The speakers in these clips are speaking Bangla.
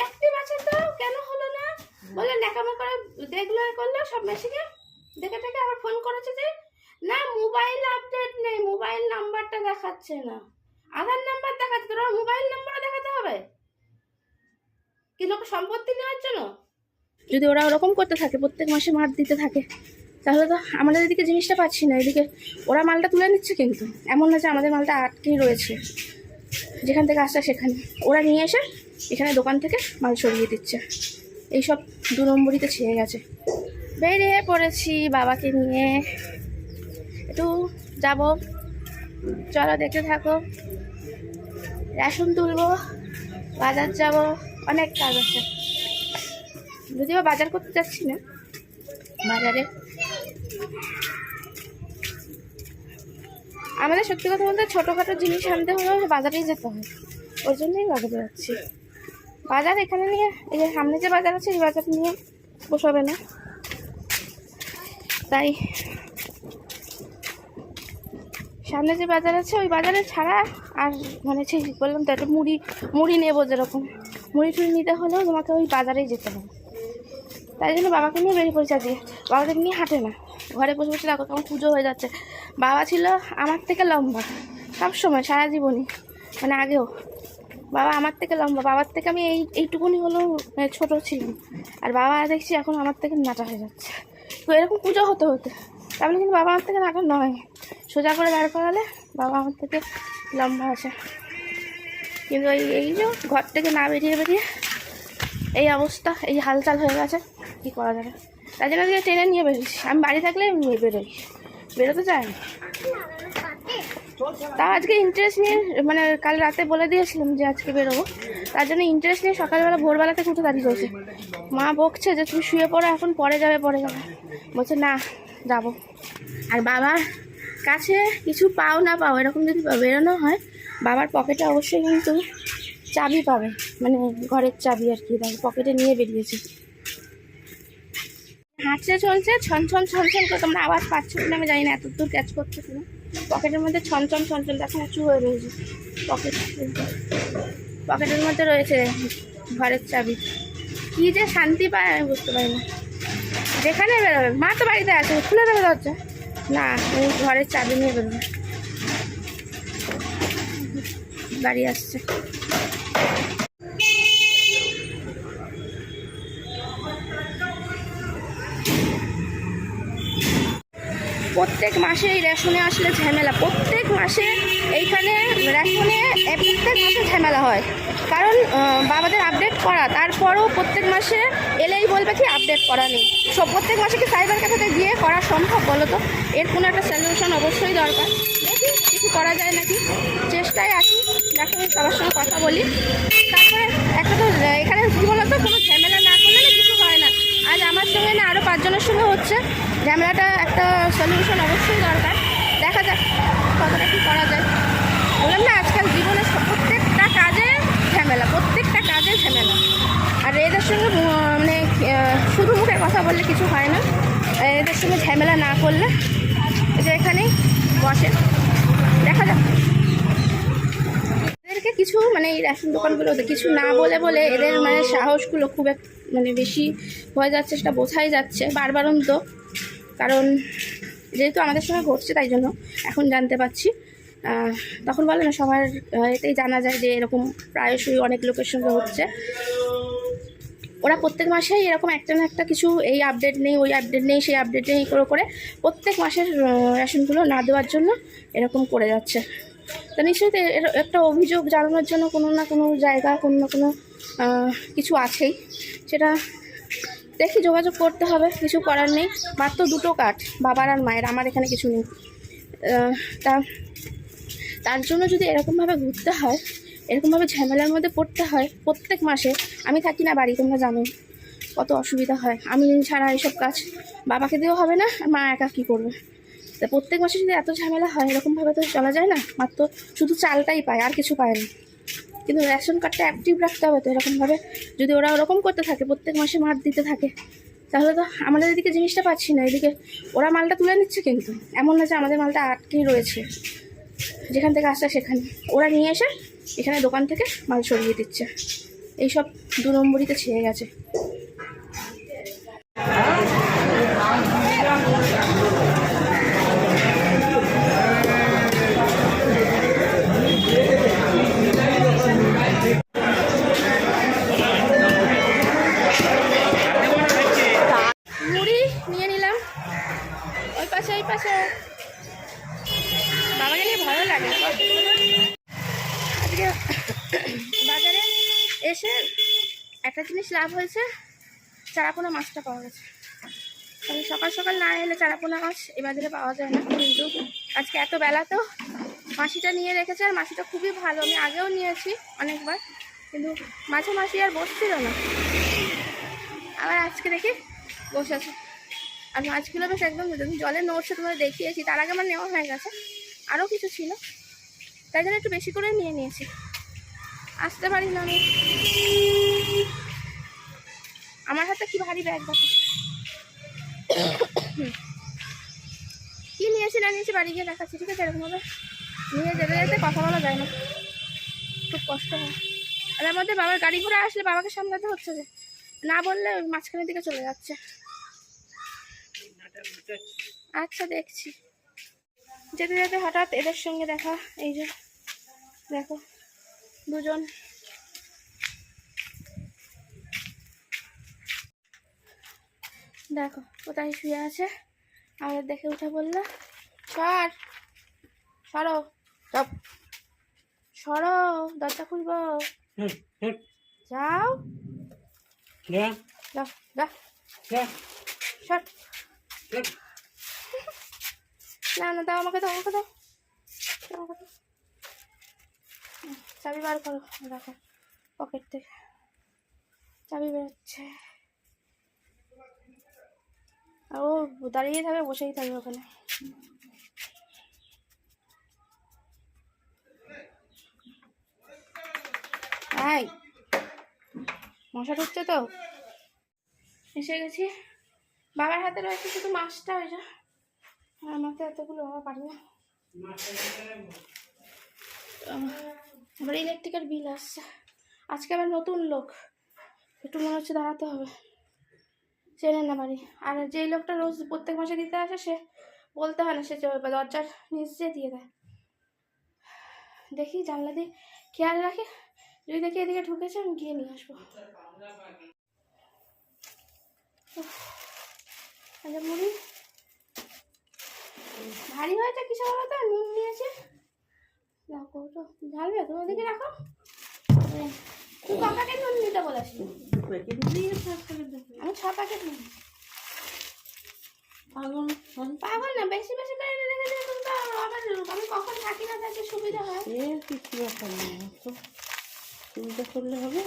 অ্যাক্টিভ আছে তো কেন হলো না? বলে ন্যাকামো করে দেখল করল সব মেশিনে। দেখে দেখে আবার ফোন করেছে যে, না মোবাইল আপডেট নেই মোবাইল নাম্বারটা দেখাচ্ছে না। আধার নাম্বার দেখাচ্ছে, তোর মোবাইল নাম্বার দেখাতে হবে? কি লোক সম্পত্তি নেওয়ার জন্য? যদি ওরা ওরকম করতে থাকে, প্রত্যেক মাসে মার দিতে থাকে, তাহলে তো আমাদের এদিকে জিনিসটা পাচ্ছি না। এদিকে ওরা মালটা তুলে নিচ্ছে কিন্তু। এমন না যে আমাদের মালটা আটকেই রয়েছে। যেখান থেকে আসা সেখানে। ওরা নিয়ে এসে এখানে দোকান থেকে মাল সরিয়ে দিচ্ছে। এইসব দু নম্বরিতে ছেয়ে গেছে। বেরিয়ে পড়েছি বাবাকে নিয়ে। একটু যাব। চলো দেখতে থাকো। রেশন তুলবো। বাজার যাব। অনেক কাজ আছে। যদিও বাজার করতে যাচ্ছি না। বাজারে। আমাদের সত্যি কথা বলতে ছোটোখাটো জিনিস আনতে হলেও বাজারেই যেতে হয়। ওর জন্যই বাজারে যাচ্ছি। বাজার এখানে নিয়ে, এই যে সামনে যে বাজার আছে এই বাজার নিয়ে পোষাবে না। তাই সামনে যে বাজার আছে, ওই বাজারে ছাড়া আর মানে সেই বললাম তো, একটা মুড়ি মুড়ি নেব যেরকম। মুড়ি টুড়ি নিতে হলেও তোমাকে ওই বাজারেই যেতে হবে। তাই জন্য বাবাকে নিয়ে বেরিয়ে পড়েছে আজকে। বাবাকে নিয়ে হাঁটে না। ঘরে বসে বসে দেখো কেমন পুজো হয়ে যাচ্ছে। বাবা ছিল আমার থেকে লম্বা সব সময় সারা জীবনই মানে আগেও। বাবা আমার থেকে লম্বা, বাবার থেকে আমি এই, এইটুকুনি হলেও মানে ছোটো ছিলাম। আর বাবা দেখছি এখন আমার থেকে নাটা হয়ে যাচ্ছে। তো এরকম পুজো হতে হতে তাহলে কিন্তু বাবা আমার থেকে নাটা নয়। সোজা করে দাঁড় করালে বাবা আমার থেকে লম্বা আছে কিন্তু এই এই যে ঘর থেকে না বেরিয়ে বেরিয়ে এই অবস্থা, এই হালচাল হয়ে গেছে, কী করা যাবে? তাই জন্য ট্রেনে নিয়ে বেরিয়েছি আমি বাড়ি থাকলে বেরোই। বেরোতে চাই না তা আজকে ইন্টারেস্ট নিয়ে মানে কাল রাতে বলে দিয়েছিলাম যে আজকে বেরোবো। তার জন্য ইন্টারেস্ট নিয়ে সকালবেলা, ভোরবেলা থেকে উঠে দাঁড়িয়ে রয়েছে। মা বকছে যে, তুমি শুয়ে পড়ো, এখন পরে যাবে পরে যাবে। বলছে, না, যাব। আর বাবার কাছে কিছু পাও না পাও, এরকম যদি বেরোনো হয়, বাবার পকেটে অবশ্যই কিন্তু চাবি পাবে। মানে ঘরের চাবি আর কি দেখো পকেটে নিয়ে বেরিয়েছে। হাঁটছে, চলছে ছন ছন ছন ছন করে তোমরা আওয়াজ পাচ্ছ কিনা আমি জানি না এত দূর ক্যাচ করছে কিনা। পকেটের মধ্যে ছন ছন ছন ছন দেখো উঁচু হয়ে রয়েছে। পকেট, পকেটের মধ্যে রয়েছে ঘরের চাবি। কী যে শান্তি পায়, আমি বুঝতে পারি না। যেখানে বেরোবে, মা তো বাড়িতে আছে খুলে দেবে দরজা না ওই ঘরের চাবি নিয়ে বেরোবে। বাড়ি আসছে। প্রত্যেক মাসে এই রেশনে আসলে ঝামেলা। প্রত্যেক মাসে এইখানে রেশনে প্রত্যেক মাসে ঝামেলা হয়। কারণ বাবাদের আপডেট করা, তারপরও প্রত্যেক মাসে এলেই বলবে কি আপডেট করা নেই। সব প্রত্যেক মাসে কি সাইবার ক্যাফেতে গিয়ে করা সম্ভব বলো তো? এর কোনো একটা সলিউশন অবশ্যই দরকার। দেখি কিছু করা যায় নাকি? চেষ্টায় আছি। দেখো আমি সবার সঙ্গে কথা বলি। তারপরে একটা তো, এখানে কী বলো তো কোনো ঝামেলা না করলে আমার সঙ্গে না আরও পাঁচজনের সঙ্গে হচ্ছে। ঝামেলাটা একটা সলিউশন অবশ্যই দরকার। দেখা যাক কতটা কী করা যায়। বললাম না, আজকাল জীবনে প্রত্যেকটা কাজে ঝামেলা, প্রত্যেকটা কাজে ঝামেলা। আর এদের সঙ্গে মানে শুধু মুখে কথা বললে কিছু হয় না। এদের সঙ্গে ঝামেলা না করলে যে এখানেই বসে। দেখা যাক। এদেরকে কিছু মানে এই রেশন দোকানগুলোতে কিছু না বলে বলে এদের মানে সাহসগুলো খুব এক মানে বেশি হয়ে যাচ্ছে সেটা বোঝাই যাচ্ছে বারবারন্ত কারণ যেহেতু আমাদের সঙ্গে ঘটছে তাই জন্য এখন জানতে পারছি। তখন বলে না, সবার এতেই জানা যায় যে এরকম প্রায়শই অনেক লোকের সঙ্গে হচ্ছে। ওরা প্রত্যেক মাসেই এরকম একটা না একটা কিছু এই আপডেট নেই, ওই আপডেট নেই, সেই আপডেট নেই, করে করে প্রত্যেক মাসের রেশনগুলো না দেওয়ার জন্য এরকম করে যাচ্ছে। তা নিশ্চয়ই তো একটা অভিযোগ জানানোর জন্য কোনো না কোনো জায়গা, কোনো না কোনো কিছু আছেই। সেটা দেখি যোগাযোগ করতে হবে, কিছু করার নেই। মাত্র দুটো কাঠ, বাবার আর মায়ের, আমার এখানে কিছু নেই। তা তার জন্য যদি এরকমভাবে ঘুরতে হয়, এরকমভাবে ঝামেলার মধ্যে পড়তে হয়, প্রত্যেক মাসে আমি থাকি না বাড়ি, তোমরা জানো কত অসুবিধা হয়। আমি ছাড়া এইসব কাজ বাবাকে দিয়েও হবে না মা একা কী করবে? তা প্রত্যেক মাসে যদি এত ঝামেলা হয়, এরকমভাবে তো চলা যায় না? মাত্র শুধু চালটাই পায়, আর কিছু পায় না। কিন্তু রেশন কার্ডটা অ্যাক্টিভ রাখতে হবে তো এরকমভাবে যদি ওরা ওরকম করতে থাকে, প্রত্যেক মাসে মার দিতে থাকে, তাহলে তো আমাদের এদিকে জিনিসটা পাচ্ছি না। এদিকে ওরা মালটা তুলে নিচ্ছে কিন্তু, এমন না যে আমাদের মালটা আটকেই রয়েছে। যেখান থেকে আসছে সেখানে। ওরা নিয়ে এসে এখানে দোকান থেকে মাল সরিয়ে দিচ্ছে। এইসব দু নম্বরিতে ছেড়ে গেছে। পাশে। বাবাকে নিয়ে ভালো লাগে। আজকে বাজারে এসে একটা জিনিস লাভ হয়েছে, চারাপোনা মাছটা পাওয়া গেছে। আমি সকাল সকাল না এলে চারাপোনা মাছ এ বাজারে পাওয়া যায় না। কিন্তু আজকে এত বেলা তো মাসিটা নিয়ে রেখেছে, আর মাসিটা খুবই ভালো। আমি আগেও নিয়েছি অনেকবার, কিন্তু মাঝে মাসি আর বসছিল না। আবার আজকে দেখি বসেছে আর মাছগুলো বেশ একদম জলে নড়ছে তোমাদের দেখিয়েছি। তার আগে আমার নেওয়া হয়ে গেছে। আরও কিছু ছিল। তাই জন্য একটু বেশি করে নিয়ে নিয়েছি। আসতে পারি না আমি। আমার হাতে কি ভারী ব্যাগ দেখো। কি নিয়েছি না নিয়েছি বাড়ি গিয়ে দেখাচ্ছি, ঠিক আছে? এরকমভাবে নিয়ে যেতে যেতে কথা বলা যায় না। খুব কষ্ট হয়। আর মধ্যে বাবার গাড়ি ঘোড়া আসলে বাবাকে সামলাতে হচ্ছে যে, না বললে মাঝখানের দিকে চলে যাচ্ছে। আচ্ছা দেখছি। যেতে যেতে হঠাৎ এদের সঙ্গে দেখা এই যে দেখো দুজন। দেখো কোথায় শুয়ে আছে? আমাদের দেখে উঠে বলল সর সরো চাপ। সরো দরজা খুলবো। যাও যা। যা। সর। না না, দাও আমাকে দাও আমাকে দাও। চাবি বার করো, দেখো পকেট থেকে। চাবি বেরোচ্ছে। ও দাঁড়িয়ে থাকবে, বসেই থাকবে ওখানে। মশা ঢুকছে তো? এসে গেছি। বাবার হাতে রয়েছে শুধু মাছটা, ওই আমার তো এতগুলো আমার পারি না। ইলেকট্রিকের বিল আসছে। আজকে আবার নতুন লোক। একটু মনে হচ্ছে দাঁড়াতে হবে। চেনে না বাড়ি। আর যেই লোকটা রোজ প্রত্যেক মাসে দিতে আসে, সে বলতে হয় না সে দরজার নিচে দিয়ে দিয়ে। দেখি জানলা দিয়ে খেয়াল রাখি। যদি দেখি এদিকে ঢুকেছে, আমি গিয়ে নিয়ে আসব। আচ্ছা মুড়ি। ভারী হয়েছে কিসে বলো তো? নুন নিয়েছে। রাখো তো ঝালবে তুমি ওদিকে রাখো। তুই ক প্যাকেট নুন নিতে দেখো আমি ছ প্যাকেট নুন। পাগল পাগল। না বেশি বেশি করে রেখে দিলে তুমি তো আবার আমি কখন থাকি না থাকি সুবিধা হয়। এ কিছু ব্যাপার না তো চিন্তা করলে হবে?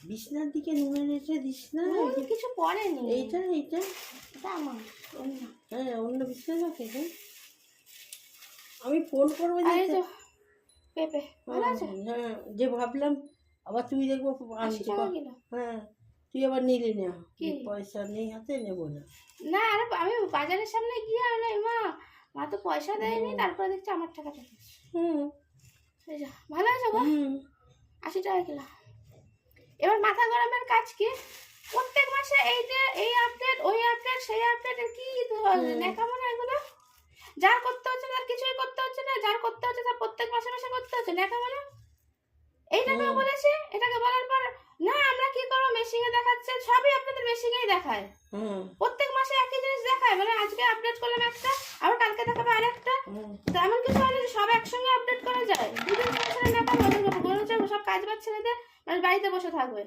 বিছনার দিকে নুনে রেখে দিস না কিছু পড়েনি। এইটা এইটা। এটা আমার। হ্যাঁ অন্য বিছনা হ্যাঁ আমি ফোন করব পেঁপে ভালো আছে? হ্যাঁ যে ভাবলাম আবার তুই দেখব কিলো হ্যাঁ তুই আবার নিলি না? পয়সা নেই হাতে নেব না। না আরে আমি বাজারের সামনে গিয়ে আমি মা মা তো পয়সা দেয়নি তারপরে দেখছি আমার টাকাটা। হুম। ভালো আছে গো? হুম। আশি টাকা কিলো। এবার মাথা গরমের কাজ কি? প্রত্যেক মাসে এই যে এই আপডেট ওই আপডেট সেই আপডেট কি নেখামো না এগুলো? যার করতে হচ্ছে তার কিছুই করতে হচ্ছে না যার করতে হচ্ছে তার প্রত্যেক মাসে মাসে করতে হচ্ছে না এইটাকেও হুম। বলেছি? এটাকে বলার পর না আমরা কি করব? মেশিনে দেখাচ্ছে সবই আপনাদের মেশিনেই দেখায়। প্রত্যেক মাসে একই জিনিস দেখায় মানে আজকে আপডেট করলাম একটা আবার কালকে দেখাবে আরেকটা। তো এমন কিছু হয় যে সব একসঙ্গে আপডেট করা যায়। দুদিন পাবো মনে হচ্ছে সব কাজ বাজ ছেড়ে দিয়ে মানে বাড়িতে বসে থাকবে।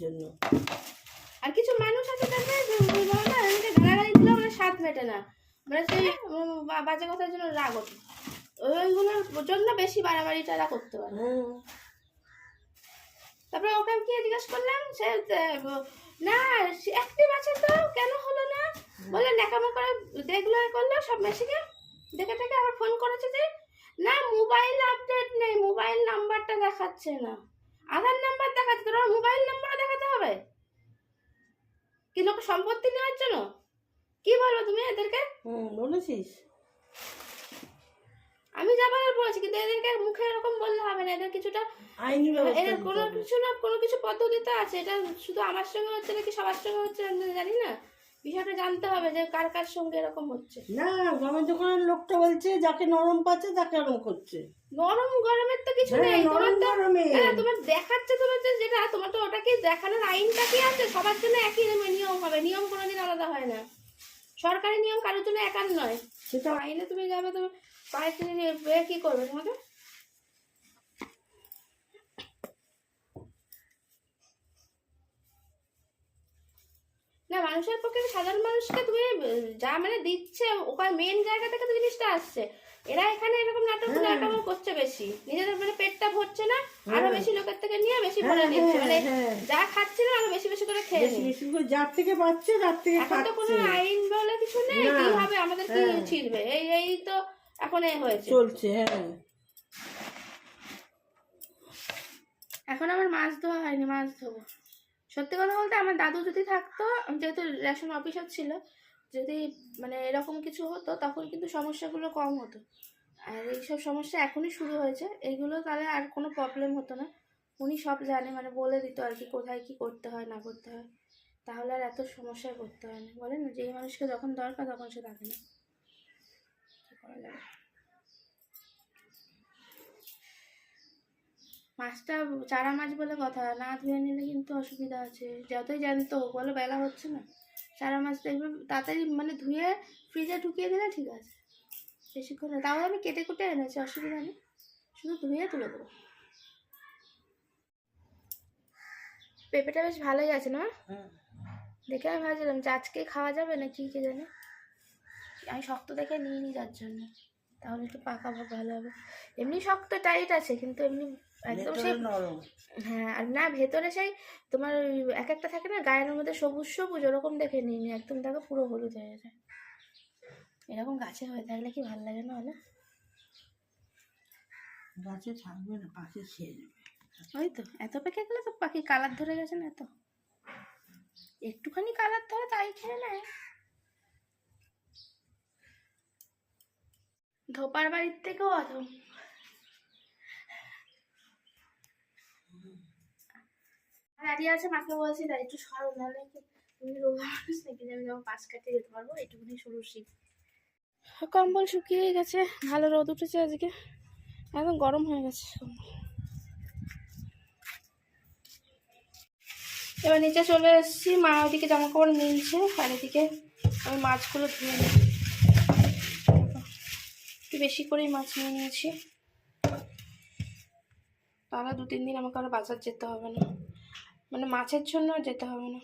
জন্য। আর কিছু মানুষ আছে এমনিতে গালাগালি দিলেও মানে স্বাদ মেটে না। মানে সেই বাজে কথার জন্য রাগ ওঠে। ওইগুলোর জন্য বেশি বাড়াবাড়িটা এরা করতে পারে। তারপরে ওকে কি জিজ্ঞেস করলাম? সে না অ্যাক্টিভ আছে তো কেন হলো না? বলে ন্যাকামো করে দেখল করল সব মেশিনে। দেখে দেখে আবার ফোন করেছে যে না মোবাইল আপডেট নেই মোবাইল নাম্বারটা দেখাচ্ছে না। আধার নাম্বার দেখাচ্ছে তোর মোবাইল নাম্বারও দেখাতে হবে? কি লোক সম্পত্তি নেওয়ার জন্য? কি বলব তুমি এদেরকে? হুম বলেছিস। আমি যা বলার বলেছি কিন্তু এদেরকে মুখে এরকম বললে হবে না। এদের কিছুটা আইনি এদের কোনো কিছু না কোনো কিছু পদ্ধতিতে আছে। এটা শুধু আমার সঙ্গে হচ্ছে নাকি সবার সঙ্গে হচ্ছে আমি জানি না। বিষয়টা জানতে হবে যে কার কার সঙ্গে এরকম হচ্ছে। না গমের দোকানের লোকটা বলছে যাকে নরম পাচ্ছে তাকে নরম করছে। নরম গরমের তো কিছু হ্যাঁ, নেই। তোমার নরম তো। হ্যাঁ, তোমার দেখাচ্ছে তোমার যেটা তোমার তো ওটাকে দেখানোর আইনটা কি আছে? সবার জন্য একই নিয়ম হবে। নিয়ম কোনোদিন আলাদা হয় না। সরকারি নিয়ম কারোর জন্য একার নয়। সেটা আইনে তুমি যাবে তুমি পায়ে কি করবে তোমাকে? না মানুষের পক্ষে সাধারণ মানুষকে তুমি যা মানে দিচ্ছে ওখানে মেন জায়গা থেকে তো জিনিসটা আসছে এরা এখানে এরকম নাটক হ্যাঁ। নাটক করছে বেশি নিজেদের মানে পেটটা ভরছে না আরও হ্যাঁ। বেশি লোকের থেকে নিয়ে বেশি হ্যাঁ, ভরে নিচ্ছে হ্যাঁ, মানে হ্যাঁ। যা খাচ্ছে না আরও বেশি বেশি করে খেয়ে বেশি বেশি করে যার থেকে পাচ্ছে তার থেকে এখন তো কোনো আইন বলে কিছু নেই। কি হবে আমাদের কি হ্যাঁ। ছিড়বে এই এই তো এখন এই হয়েছে চলছে হ্যাঁ এখন আমার মাছ ধোয়া হয়নি মাছ ধোবো সত্যি কথা বলতে আমার দাদু যদি থাকতো যেহেতু রেশন অফিসার ছিল, যদি মানে এরকম কিছু হতো, তখন কিন্তু সমস্যাগুলো কম হতো। আর এইসব সমস্যা এখনই শুরু হয়েছে। এইগুলো তাহলে আর কোনো প্রবলেম হতো না। উনি সব জানে মানে বলে দিত আর কি, কোথায় কি করতে হয়, না করতে হয়। তাহলে আর এত সমস্যায় পড়তে হয় না। বলে না, যেই মানুষকে যখন দরকার তখন সে থাকে না করা যাবে? মাছটা চারা মাছ বলে কথা না ধুয়ে নিলে কিন্তু অসুবিধা আছে। যতই জানতো বলো বেলা হচ্ছে না। চারা মাছ দেখবে তাড়াতাড়ি মানে ধুয়ে ফ্রিজে ঢুকিয়ে দিলে ঠিক আছে। বেশিক্ষণ। তাও আমি কেটে কুটে এনেছি অসুবিধা নেই। শুধু ধুয়ে তুলে দেবো। পেঁপেটা বেশ ভালোই আছে না? হ্যাঁ। দেখে আমি ভাবছিলাম যে আজকে খাওয়া যাবে না কি কে জানে আমি শক্ত দেখে নিয়ে নিই যার জন্য। তাহলে একটু পাকা ভাব ভালো হবে। এমনি শক্ত টাইট আছে কিন্তু এমনি একদম সেই হ্যাঁ আর না ভেতরে সেই তোমার এক একটা থাকে না গায়ের মধ্যে সবুজ সবুজ ওরকম দেখে নিই একদম দেখো পুরো হলুদ হয়ে যায় এরকম গাছে হয়ে থাকলে কি ভালো লাগে না বলো? গাছে থাকবে না পাখি খেয়ে নেবে। ওই তো এত পেকে গেলে তো পাখি কালার ধরে গেছে না এত। একটুখানি কালার ধরে তাই খেয়ে নেয়। ধোপার বাড়ির থেকেও অত দাঁড়িয়ে আছে, মাকে বলছি তাই একটু সরো, নাহলে তুমি রোগা নাকি? আমি যখন পাশ কাটিয়ে যেতে পারব, এইটুকুনি সরু শীত। কম্বল শুকিয়ে গেছে, ভালো রোদ উঠেছে আজকে। একদম গরম হয়ে গেছে। এবার নিচে চলে এসেছি, মা ওদিকে জামা কাপড় মিলছে, আর এদিকে আমি মাছগুলো ধুয়ে নিই। একটু বেশি করেই মাছ নিয়ে নিয়েছি। তাহলে দু তিন দিন আমাকে আরও বাজার যেতে হবে না। মানে মাছের জন্য আর যেতে হবে না।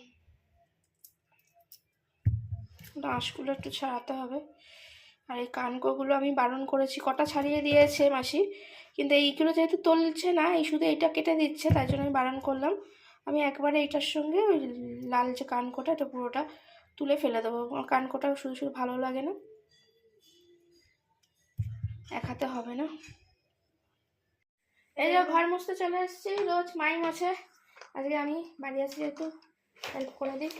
আঁশগুলো একটু ছাড়াতে হবে। আর এই কানকোগুলো আমি বারণ করেছি, কটা ছাড়িয়ে দিয়েছে মাসি। কিন্তু এইগুলো যেহেতু তুলছে না, এই শুধু এইটা কেটে দিচ্ছে, তাই জন্য আমি বারণ করলাম। আমি একবারে এইটার সঙ্গে ওই লাল যে কানকোটা, এটা পুরোটা তুলে ফেলে দেবো। কানকোটা শুধু শুধু ভালো লাগে না। এক হাতে হবে না। এই যে ঘর মুছতে চলে এসেছি, রোজ মাই মোছে। আজকে আমি বাড়ি আছি যেহেতু হেল্প করে দিই।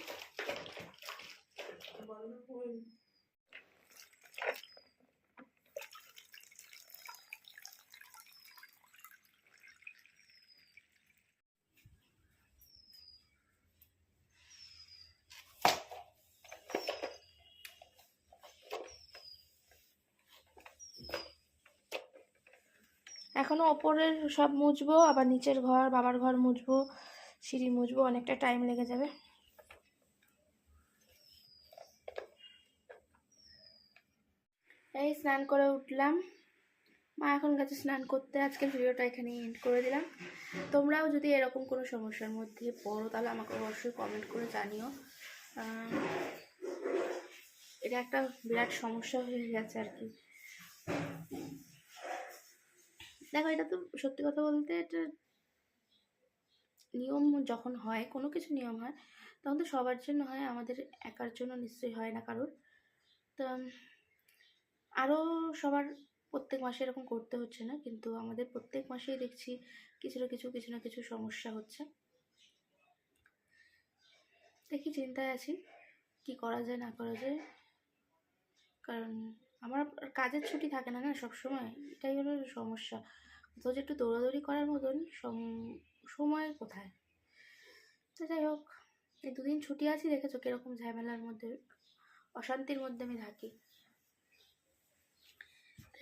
এখনও ওপরের সব মুছবো, আবার নিচের ঘর, বাবার ঘর মুছবো। সিঁড়ি মুছবো, অনেকটা টাইম লেগে যাবে। এই স্নান করে উঠলাম। মা এখন গেছে স্নান করতে। আজকের ভিডিওটা এখানে এন্ড করে দিলাম। তোমরাও যদি এরকম কোনো সমস্যার মধ্যে পড়ো, তাহলে আমাকে অবশ্যই কমেন্ট করে জানিও। এটা একটা বিরাট সমস্যা হয়ে গেছে আর কি। দেখো, এটা তো সত্যি কথা বলতে এটা নিয়ম যখন হয়, কোনো কিছু নিয়ম হয়, তখন তো সবার জন্য হয়, আমাদের একার জন্য নিশ্চয়ই হয় না কারোর। তো আরও সবার প্রত্যেক মাসে এরকম করতে হচ্ছে না, কিন্তু আমাদের প্রত্যেক মাসেই দেখছি কিছু না কিছু কিছু না কিছু সমস্যা হচ্ছে। দেখি, চিন্তায় আছি, কি করা যায়, না করা যায়। কারণ আমার কাজের ছুটি থাকে না না, সবসময়, এটাই হলো সমস্যা। তো যে একটু দৌড়াদৌড়ি করার মতন, সম- সময় কোথায়? তো যাই হোক, এই দুদিন ছুটি আছি, দেখেছ কীরকম ঝামেলার মধ্যে, অশান্তির মধ্যে আমি থাকি।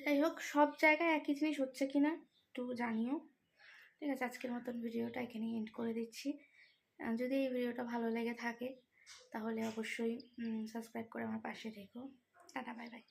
যাই হোক, সব জায়গায় একই জিনিস হচ্ছে কি না একটু জানিও। ঠিক আছে, আজকের মতন ভিডিওটা এখানেই এন্ড করে দিচ্ছি। যদি এই ভিডিওটা ভালো লেগে থাকে, তাহলে অবশ্যই সাবস্ক্রাইব করে আমার পাশে থেকো টাটা বাই বাই